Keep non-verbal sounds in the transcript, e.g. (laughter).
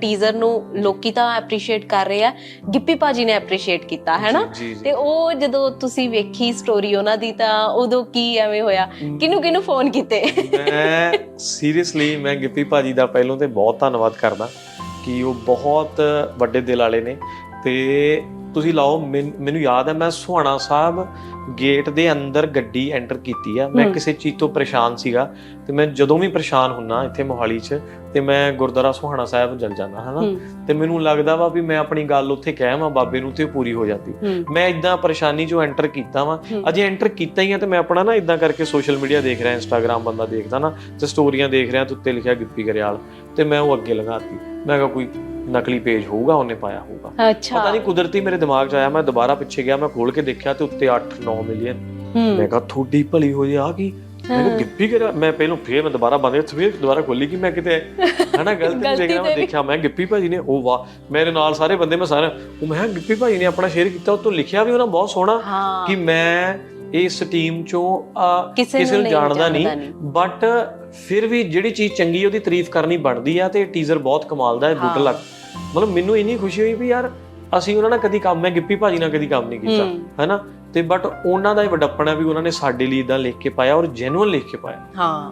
Teaser ਨੂੰ ਲੋਕੀ ਤਾਂ ਐਪਰੀਸ਼ੀਏਟ ਕਰ ਰਹੇ ਆ। ਗਿੱਪੀ ਭਾਜੀ ਨੇ ਐਪਰੀਸ਼ੀਏਟ ਕੀਤਾ ਹੈ ਨਾ। ਤੇ ਉਹ ਜਦੋਂ ਤੁਸੀਂ ਵੇਖੀ ਸਟੋਰੀ ਉਹਨਾਂ ਦੀ ਤਾਂ ਉਦੋਂ ਕੀ ਐਵੇਂ ਹੋਇਆ? ਕਿਹਨੂੰ ਕਿਹਨੂੰ ਫੋਨ ਕੀਤੇ? ਮੈਂ ਸੀਰੀਅਸਲੀ ਮੈਂ ਗਿੱਪੀ ਭਾਜੀ ਦਾ ਪਹਿਲੋਂ ਤੇ ਬਹੁਤ ਧੰਨਵਾਦ ਕਰਦਾ ਕਿ ਉਹ ਬਹੁਤ ਵੱਡੇ ਦਿਲ ਵਾਲੇ ਨੇ। ਤੇ ਤੁਸੀਂ ਲਾਓ ਮੈਨੂੰ ਯਾਦ ਹੈ ਮੈਂ ਸੁਹਾਣਾ ਸਾਹਿਬ ਗੇਟ ਦੇ ਅੰਦਰ ਗੱਡੀ ਐਂਟਰ ਕੀਤੀ ਆ। ਮੈਂ। ਕਿਸੇ ਚੀਜ਼ ਤੋਂ ਪਰੇਸ਼ਾਨ ਸੀਗਾ ਤੇ ਮੈਂ ਜਦੋਂ ਵੀ ਪਰੇਸ਼ਾਨ ਹੁੰਨਾ ਇੱਥੇ ਮੋਹਾਲੀ 'ਚ ਤੇ ਮੈਂ ਗੁਰਦੁਆਰਾ ਸੁਹਾਣਾ ਸਾਹਿਬ ਜਲ ਜਾਣਾ ਹਨਾ? ਤੇ ਮੈਨੂੰ ਲੱਗਦਾ ਵਾ ਵੀ ਮੈਂ ਆਪਣੀ ਗੱਲ ਉੱਥੇ ਕਹਿ ਮੈਂ ਬਾਬੇ ਨੂੰ ਤੇ ਪੂਰੀ ਹੋ ਜਾਂਦੀ। ਮੈਂ ਇਦਾਂ ਪਰੇਸ਼ਾਨੀ ਚੋਂ ਐਂਟਰ ਕੀਤਾ ਵਾ। ਅਜੇ ਐਂਟਰ ਕੀਤਾ ਹੀ ਆ ਤੇ ਮੈਂ ਆਪਣਾ ਨਾ ਇਦਾਂ ਕਰਕੇ ਸੋਸ਼ਲ ਮੀਡੀਆ ਦੇਖ ਰਿਹਾ ਇੰਸਟਾਗ੍ਰam ਬੰਦਾ ਦੇਖਦਾ ਨਾ ਤੇ ਸਟੋਰੀਆਂ ਦੇਖ ਰਿਹਾ ਤੇ ਉੱਤੇ ਲਿਖਿਆ ਗਿੱਪੀ ਗਰੇਵਾਲ ਤੇ ਮੈਂ ਉਹ ਅੱਗੇ ਲਗਾਤੀ ਮੈਂ ਕਿਹਾ ਕੋਈ ਨਕਲੀ ਪੇਜ ਹੋਊਗਾ ਉਹਨੇ ਪਾਇਆ ਹੋਊਗਾ ਅੱਛਾ ਪਤਾ ਨਹੀਂ ਕੁਦਰਤੀ ਮੇਰੇ ਦਿਮਾਗ 'ਚ ਆਇਆ ਮੈਂ ਦੁਬਾਰਾ ਪਿੱਛੇ ਗਿਆ ਮੈਂ ਖੋਲ ਕੇ ਦੇਖਿਆ ਤੇ ਉੱਤੇ 8-9 ਮਿਲੀਅਨ ਮੈਂ ਕਿਹਾ ਥੋੜੀ ਭਲੀ ਹੋ ਜੇ ਆ ਕੀ ਮੈਂ ਕਿਹਾ। ਗਿੱਪੀ ਗਰੇਵਾਲ ਮੈਂ ਪਹਿਲਾਂ ਫੇਰ ਮੈਂ ਦੁਬਾਰਾ ਬੰਦ ਕਰ ਫੇਰ ਦੁਬਾਰਾ ਖੋਲੀ ਕਿ ਮੈਂ ਕਿਤੇ ਹਨਾ ਗਲਤ (laughs) ਨਹੀਂ ਦੇਖਿਆ ਮੈਂ ਵੀ। ਦੇਖਿਆ ਮੈਂ ਗਿੱਪੀ ਭਾਜੀ ਨੇ ਉਹ ਵਾਹ ਮੇਰੇ ਨਾਲ ਸਾਰੇ ਬੰਦੇ ਮੈਂ ਸਾਰੇ ਉਹ ਮੈਂ ਗਿੱਪੀ ਭਾਜੀ ਨੇ ਆਪਣਾ ਸ਼ੇਅਰ ਕੀਤਾ ਉਹ ਤੋਂ ਲਿਖਿਆ ਵੀ ਉਹਨਾਂ ਬਹੁਤ ਸੋਹਣਾ ਕਿ ਮੈਂ ਇਸ ਟੀਮ ਚੋਂ ਕਿਸੇ ਨੂੰ ਜਾਣਦਾ ਨਹੀਂ। ਬਟ ਫਿਰ ਵੀ ਜਿਹੜੀ ਚੀਜ਼ ਚੰਗੀ ਉਹਦੀ ਤਾਰੀਫ ਕਰਨੀ ਬਣਦੀ ਆ ਤੇ ਟੀਜ਼ਰ ਬਹੁਤ ਕਮਾਲ ਦਾ ਹੈ ਗੁੱਡ ਹਾਂ। ਲੱਕ ਮਤਲਬ ਮੈਨੂੰ ਇੰਨੀ ਖੁਸ਼ੀ ਹੋਈ ਵੀ ਯਾਰ ਅਸੀਂ ਉਹਨਾਂ ਨਾਲ ਕਦੀ ਕੰਮ ਹੈ ਗਿੱਪੀ ਭਾਜੀ ਨਾਲ ਕਦੀ ਕੰਮ ਨਹੀਂ ਕੀਤਾ। ਹੈਨਾ? ਤੇ ਬਟ ਉਹਨਾਂ ਦਾ ਇਹ ਵੱਡਪਣਾ ਵੀ ਉਹਨਾਂ ਨੇ ਸਾਡੇ ਲਈ ਇਦਾਂ ਲਿਖ ਕੇ ਪਾਇਆ ਔਰ ਜੈਨੂਅਨ ਲਿਖ ਕੇ ਪਾਇਆ। ਹਾਂ।